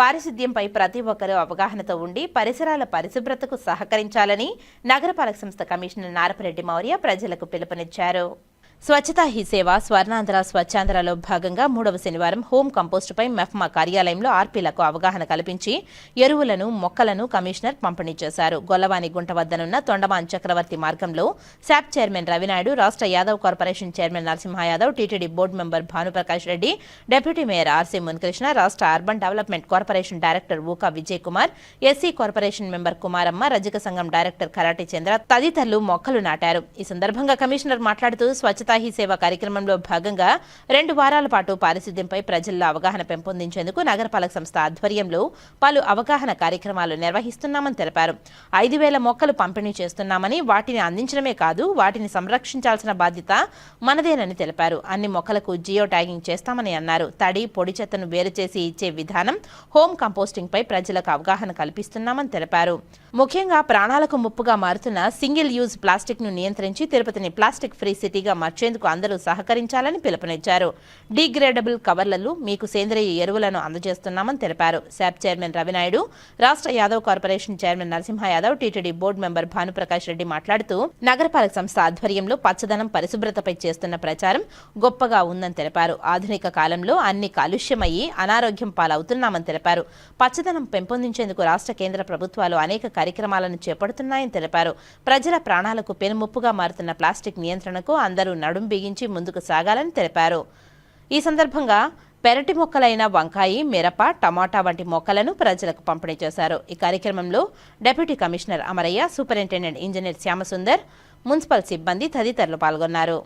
పారిశుద్ధ్యంపై ప్రతి ఒక్కరూ అవగాహనతో ఉండి పరిసరాల పరిశుభ్రతకు సహకరించాలని నగరపాలక సంస్థ కమిషనర్ నారపరెడ్డి మౌర్య ప్రజలకు పిలుపునిచ్చారు. స్వచ్ఛతా హీ సేవ స్వర్ణాంధ్ర స్వచ్ఛాంధ్రలో భాగంగా మూడవ శనివారం హోం కంపోస్టుపై మెఫ్మా కార్యాలయంలో ఆర్పీలకు అవగాహన కల్పించి ఎరువులను మొక్కలను కమిషనర్ పంపిణీ చేశారు. గొల్లవాని గుంట వద్దనున్న తొండమాన్ చక్రవర్తి మార్గంలో శాప్ చైర్మన్ రవినాయుడు రాష్ట్ర Yadav corporation chairman Narasimha Yadav TTD board member Bhanuprakash Reddy deputy mayor RC Munikrishna రాష్ట్ర urban development corporation director Ooka Vijay Kumar SC corporation member Kumaramma Rajaka సంఘం డైరెక్టర్ కరాటి చంద్ర తదితరులు మొక్కలు నాటారు. ఈ సందర్భంగా కమిషనర్ మాట్లాడుతూ స్వచ్ఛత హీ సేవ కార్యక్రమంలో భాగంగా రెండు వారాల పాటు పారిశుద్ధ్యంపై ప్రజల్లో అవగాహన పెంపొందించేందుకు నగరపాలక సంస్థ ఆధ్వర్యంలో పలు అవగాహన కార్యక్రమాలు నిర్వహిస్తున్నామని తెలిపారు. ఐదు వేల మొక్కలు పంపిణీ చేస్తున్నామని వాటిని అందించడమే కాదు వాటిని సంరక్షించాల్సిన బాధ్యత మనదేనని తెలిపారు. అన్ని మొక్కలకు జియో ట్యాగింగ్ చేస్తామని అన్నారు. తడి పొడి చెత్తను వేరు చేసి ఇచ్చే విధానం హోమ్ కంపోస్టింగ్ పై ప్రజలకు అవగాహన కల్పిస్తున్నామని తెలిపారు. ముఖ్యంగా ప్రాణాలకు ముప్పుగా మారుతున్న సింగిల్ యూజ్ ప్లాస్టిక్ను నియంత్రించి తిరుపతిని ప్లాస్టిక్ ఫ్రీ సిటీగా మార్చేందుకు అందరూ సహకరించాలని పిలుపునిచ్చారు. డిగ్రేడబుల్ కవర్లలో మీకు సేంద్రియ ఎరువులను అందజేస్తున్నామని తెలిపారు. శాప్ చైర్మన్ రవినాయుడు రాష్ట్ర Yadav corporation chairman Narasimha Yadav TTD board member Bhanuprakash Reddy మాట్లాడుతూ నగరపాలక సంస్థ ఆధ్వర్యంలో పచ్చదనం పరిశుభ్రతపై చేస్తున్న ప్రచారం గొప్పగా ఉందని తెలిపారు. ఆధునిక కాలంలో అన్ని కాలుష్యమయ్యి అనారోగ్యం పాలవుతున్నామని తెలిపారు. పచ్చదనం పెంపొందించేందుకు రాష్ట్ర కేంద్ర ప్రభుత్వాలు అనేక కార్యక్రమాలను చేపడుతున్నాయని తెలిపారు. ప్రజల ప్రాణాలకు పెనుముప్పుగా మారుతున్న ప్లాస్టిక్ నియంత్రణకు అందరూ నడుం బిగించి ముందుకు సాగాలని తెలిపారు. ఈ సందర్భంగా పెరటి మొక్కలైన వంకాయి మిరప టమాటా వంటి మొక్కలను ప్రజలకు పంపిణీ చేశారు. ఈ కార్యక్రమంలో deputy commissioner Amarayya superintendent engineer Shyamasundar municipal సిబ్బంది తదితరులు పాల్గొన్నారు.